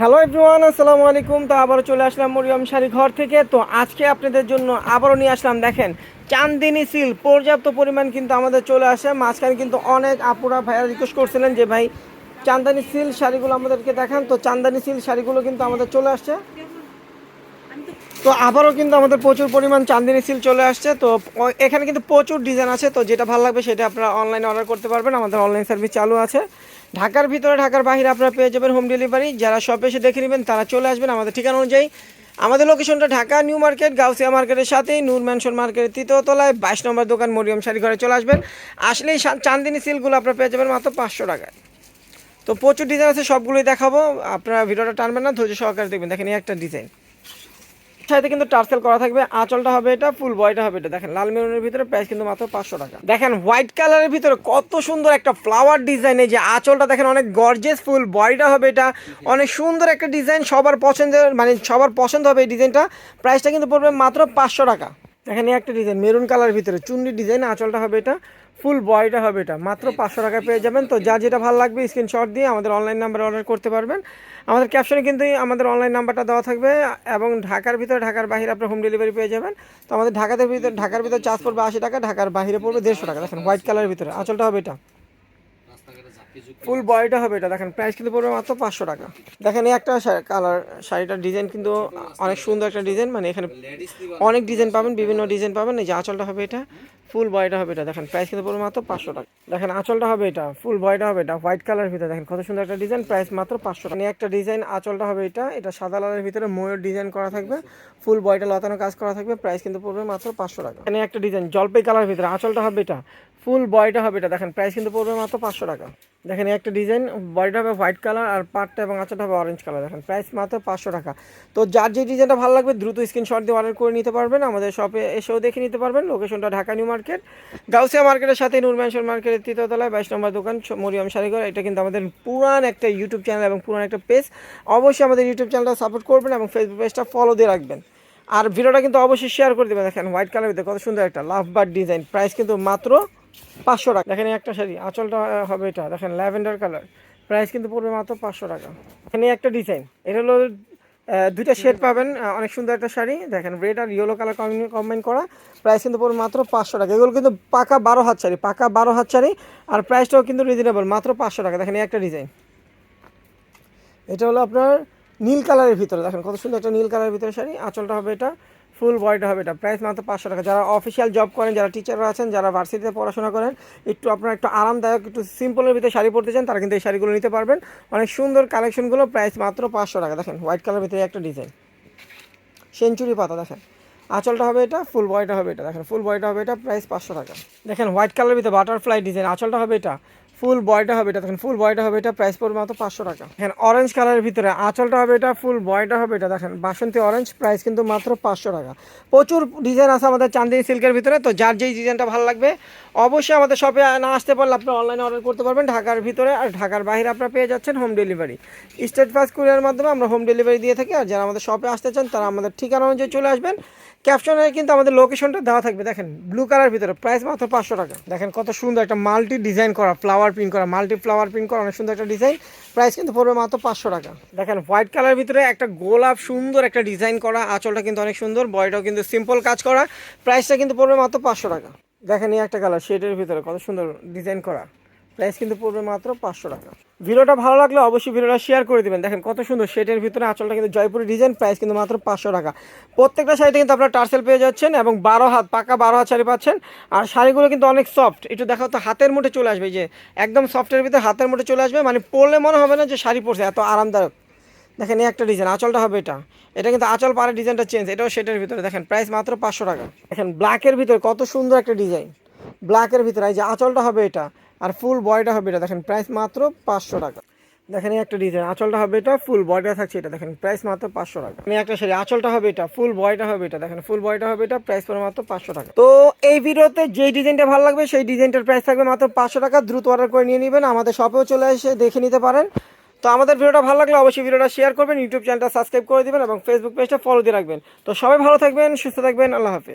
Hello everyone আসসালামু আলাইকুম। তো আবারও চলে আসলাম মরিয়ম শাড়ি ঘর থেকে। তো আজকে আপনাদের জন্য আবারও নিয়ে আসলাম, দেখেন চান্দিনী সিল পর্যাপ্ত পরিমাণ কিন্তু আমাদের চলে আসে। মাঝখানে কিন্তু অনেক আপুরা ভাইয়া রিকোয়েস্ট করছিলেন যে, ভাই চান্দানি সিল শাড়িগুলো আমাদেরকে দেখান। তো চান্দানি সিল শাড়িগুলো কিন্তু আমাদের চলে আসছে। তো আবারও কিন্তু আমাদের প্রচুর পরিমাণ চান্দিনী সিল চলে আসছে। তো এখানে কিন্তু প্রচুর ডিজাইন আছে। তো যেটা ভালো লাগবে সেটা আপনারা অনলাইনে অর্ডার করতে পারবেন। আমাদের অনলাইন সার্ভিস চালু আছে। ঢাকার ভিতরে, ঢাকার বাইরে আপনারা পেয়ে যাবেন হোম ডেলিভারি যারা শপে এসে দেখে নেবেন, তারা চলে আসবেন আমাদের ঠিকানা অনুযায়ী। আমাদের লোকেশনটা ঢাকা নিউ মার্কেট গাউসিয়া মার্কেটের সাথেই। নূর ম্যানশন মার্কেটের তৃতীয় তলায়। বাইশ নম্বর দোকান, মরিয়ম শাড়ি ঘরে চলে আসবেন। আসলেই চান্দিনী সিলগুলো আপনারা পেয়ে যাবেন মাত্র পাঁচশো টাকায়। তো প্রচুর ডিজাইন আছে, সবগুলোই দেখাবো। আপনারা ভিডিওটা টানবেন না, ধৈর্য সহকারে দেখবেন। দেখেন এই একটা ডিজাইন সাথে কিন্তু টার্সেল করা থাকবে। আঁচলটা হবে এটা, ফুল বয়টা হবে এটা। দেখেন, লাল মেরুনের ভিতরে প্রাইস কিন্তু মাত্র পাঁচশো টাকা। দেখেন হোয়াইট কালারের ভিতরে কত সুন্দর একটা ফ্লাওয়ার ডিজাইন এই যে আঁচলটা দেখেন, অনেক গর্জেস ফুল বয়টা হবে এটা। অনেক সুন্দর একটা ডিজাইন সবার পছন্দের মানে সবার পছন্দ হবে এই ডিজাইনটা প্রাইসটা কিন্তু পড়বে মাত্র পাঁচশো টাকা। দেখেন একটা ডিজাইন মেরুন কালার ভিতরে চুন্ডি ডিজাইন আঁচলটা হবে এটা ফুল বয়টা হবে এটা, মাত্র পাঁচশো টাকায় পেয়ে যাবেন। তো যা যেটা ভালো লাগবে স্ক্রিনশট দিয়ে আমাদের অনলাইন নাম্বারে অর্ডার করতে পারবেন। আমাদের ক্যাপশনে কিন্তু আমাদের অনলাইন নাম্বারটা দেওয়া থাকবে এবং ঢাকার ভিতরে, ঢাকার বাইরে আপনার হোম ডেলিভারি পেয়ে যাবেন। তো আমাদের ঢাকাতে ভিতরে, ঢাকার ভিতরে চার্জ পড়বে আশি টাকা, ঢাকার বাইরে পড়বে দেড়শো টাকা। দেখেন হোয়াইট কালারের ভিতরে, আঁচলটা হবে এটা। ফুল বয়টা হবে এটা দেখেন প্রাইস কিন্তু পড়বে মাত্র পাঁচশো টাকা। দেখেন এই একটা কালার শাড়িটার ডিজাইন কিন্তু অনেক সুন্দর একটা ডিজাইন মানে এখানে অনেক ডিজাইন পাবেন বিভিন্ন ডিজাইন পাবেন এই যে আঁচলটা হবে এটা। ফুল বয়টা হবে এটা। দেখেন প্রাইস কিন্তু পড়বে মাত্র পাঁচশো টাকা। দেখেন, আঁচলটা হবে এটা। ফুল বয়টা হবে এটা। হোয়াইট কালারের ভিতরে। দেখেন, কত সুন্দর একটা ডিজাইন প্রাইস মাত্র পাঁচশো টাকা। একটা ডিজাইন আঁচলটা হবে এটা। এটা সাদা লালের ভিতরে ময়ূর ডিজাইন করা থাকবে। ফুল বয়টা লতানো কাজ করা থাকবে। প্রাইস কিন্তু পড়বে মাত্র পাঁচশো টাকা। এখানে একটা ডিজাইন জলপাই কালারের ভিতরে। আঁচলটা হবে এটা। ফুল বয়টা হবে এটা। দেখেন প্রাইস কিন্তু পড়বে মাত্র পাঁচশো টাকা। দেখেন একটা ডিজাইন বডিটা হবে হোয়াইট কালার আর পাটটা এবং আঁচলটা হবে অরেঞ্জ কালার দেখেন প্রাইস মাত্র পাঁচশো টাকা। তো যার যে ডিজাইনটা ভালো লাগবে, দ্রুত স্ক্রিনশট দিয়ে অর্ডার করে নিতে পারবেন। আমাদের শপে এসেও দেখে নিতে পারবেন। লোকেশনটা ঢাকা নিউ মার্কেট, গাউসিয়া মার্কেটের সাথে নূর মার্কেটের তৃতীয়তলায় বাইশ নম্বর দোকান মরিয়ম শাড়িঘর এটা কিন্তু আমাদের পুরান একটা ইউটিউব চ্যানেল এবং পুরান একটা পেজ অবশ্যই আমাদের ইউটিউব চ্যানেলটা সাপোর্ট করবেন এবং ফেসবুক পেজটা ফলো দিয়ে রাখবেন। আর ভিডিওটা কিন্তু অবশ্যই শেয়ার করে দেবেন। দেখেন হোয়াইট কালার ভিতরে কত সুন্দর একটা লাভ বার্ড ডিজাইন প্রাইস কিন্তু মাত্র পাঁচশো টাকা। দেখেন একটা শাড়ি, আঁচলটা হবে এটা। দেখেন ল্যাভেন্ডার কালার প্রাইস কিন্তু পড়বে মাত্র পাঁচশো টাকা। এখানে একটা ডিজাইন এটা হলো দুইটা শেড পাবেন অনেক সুন্দর একটা শাড়ি। দেখেন রেড আর ইয়েলো কালার কম্বাইন করা। প্রাইস কিন্তু পড়বে মাত্র পাঁচশো টাকা। এগুলো কিন্তু পাকা বারো হাত শাড়ি পাকা বারো হাত শাড়ি। আর প্রাইসটাও কিন্তু রিজনেবল মাত্র পাঁচশো টাকা। দেখেন এই একটা ডিজাইন এটা হলো আপনার নীল কালারের ভিতরে। দেখেন কত সুন্দর একটা নীল কালারের ভিতরে শাড়ি। আঁচলটা হবে এটা। ফুল বয়টা হবে এটা। প্রাইস মাত্র পাঁচশো টাকা। যারা অফিসিয়াল জব করেন, যারা টিচাররা আছেন, যারা ভার্সিটিতে পড়াশোনা করেন, একটু আপনার একটু আরামদায়ক, একটু সিম্পলের ভিতরে শাড়ি পরতে চান, তারা কিন্তু এই শাড়িগুলো নিতে পারবেন। অনেক সুন্দর কালেকশনগুলো প্রাইস মাত্র পাঁচশো টাকা। দেখেন হোয়াইট কালারের ভিতরে একটা ডিজাইন সেঞ্চুরি পাতা, দেখেন। আঁচলটা হবে এটা ফুল বয়টা হবে এটা। দেখেন ফুল বয়টা হবে এটা প্রাইস পাঁচশো টাকা। দেখেন হোয়াইট কালারের ভিতরে বাটারফ্লাই ডিজাইন আঁচলটা হবে এটা। ফুল বয়টা হবে এটা, দেখেন ফুল বয়টা হবে এটা প্রাইস পড়বে মাত্র পাঁচশো টাকা। দেখেন অরেঞ্জ কালারের ভিতরে আঁচলটা হবে এটা ফুল বয়টা হবে এটা, দেখেন, বাসন্তী অরেঞ্জ প্রাইস কিন্তু মাত্র পাঁচশো টাকা। প্রচুর ডিজাইন আছে আমাদের চান্দিনী সিল্কের ভিতরে, তো যার যেই ডিজাইনটা ভালো লাগবে, অবশ্যই আমাদের শপে না আসতে পারলে আপনি অনলাইনে অর্ডার করতে পারবেন, ঢাকার ভিতরে আর ঢাকার বাইরে আপনারা পেয়ে যাচ্ছেন home delivery Steadfast courier মাধ্যমে আমরা হোম ডেলিভারি দিয়ে থাকি, আর যারা আমাদের শপে আসতে চান, তারা আমাদের ঠিকানা অনুযায়ী চলে আসবেন। ক্যাপশনে কিন্তু আমাদের লোকেশনটা দেওয়া থাকবে। দেখেন ব্লু কালার ভিতরে প্রাইস মাত্র পাঁচশো টাকা। দেখেন, কত সুন্দর একটা মাল্টি ডিজাইন করা ফ্লাওয়ার প্রিন্ট করা মাল্টি ফ্লাওয়ার প্রিন্ট করা, অনেক সুন্দর একটা ডিজাইন প্রাইস কিন্তু পড়বে মাত্র পাঁচশো টাকা। দেখেন হোয়াইট কালার ভিতরে একটা গোলাপ সুন্দর একটা ডিজাইন করা, আঁচলটা কিন্তু অনেক সুন্দর বয়টাও কিন্তু সিম্পল কাজ করা। প্রাইসটা কিন্তু পড়বে মাত্র পাঁচশো টাকা। দেখেন, এই একটা কালার শেডের ভিতরে কত সুন্দর ডিজাইন করা। প্রাইস কিন্তু পড়বে মাত্র পাঁচশো টাকা। ভিডিওটা ভালো লাগলে অবশ্যই ভিডিওটা শেয়ার করে দিবেন। দেখেন কত সুন্দর শেডের ভিতরে আঁচলটা কিন্তু জয়পুরি ডিজাইন প্রাইস কিন্তু মাত্র পাঁচশো টাকা। প্রত্যেকটা শাড়িতে কিন্তু আপনারা টার্সেল পেয়ে যাচ্ছেন এবং বারো হাত, পাকা বারো হাত শাড়ি পাচ্ছেন। আর শাড়িগুলো কিন্তু অনেক সফট একটু দেখা তো, হাতের মুঠে চলে আসবে যে, একদম সফটের ভিতরে হাতের মুঠে চলে আসবে। মানে পরলে মনে হবে না যে শাড়ি পরছে, এত আরামদায়ক। দেখেন এই একটা ডিজাইন আঁচলটা হবে এটা। এটা কিন্তু আঁচল পাড়ের ডিজাইনটা চেঞ্জ এটাও সেটের ভিতরে। দেখেন প্রাইস মাত্র পাঁচশো টাকা। দেখেন ব্ল্যাকের ভিতরে কত সুন্দর একটা ডিজাইন ব্ল্যাকের ভিতরে, এই যে আঁচলটা হবে এটা। আর ফুল বয়টা হবে এটা, দেখেন প্রাইস মাত্র পাঁচশো টাকা। দেখেন একটা ডিজাইন আঁচলটা হবে এটা ফুল বয়টা থাকছে এটা, দেখেন প্রাইস মাত্র পাঁচশো টাকা। এই একটা শাড়ি, আঁচলটা হবে এটা ফুল বয়টা হবে এটা, দেখেন ফুল বয়টা হবে এটা প্রাইস পড়ে মাত্র পাঁচশো টাকা। তো এই ভিডিওতে যেই ডিজাইনটা ভালো লাগবে, সেই ডিজাইনটার প্রাইস থাকবে মাত্র পাঁচশো টাকা, দ্রুত অর্ডার করে নিয়ে নেবেন, আমাদের শপেও চলে এসে দেখে নিতে পারেন। তো আমাদের ভিডিওটা ভালো লাগলে অবশ্যই ভিডিওটা শেয়ার করবেন ইউটিউব চ্যানেলটা সাবস্ক্রাইব করে দেবেন এবং ফেসবুক পেজটা ফলো দিয়ে রাখবেন। তো সবাই ভালো থাকবেন, সুস্থ থাকবেন, আল্লাহ হাফিজ।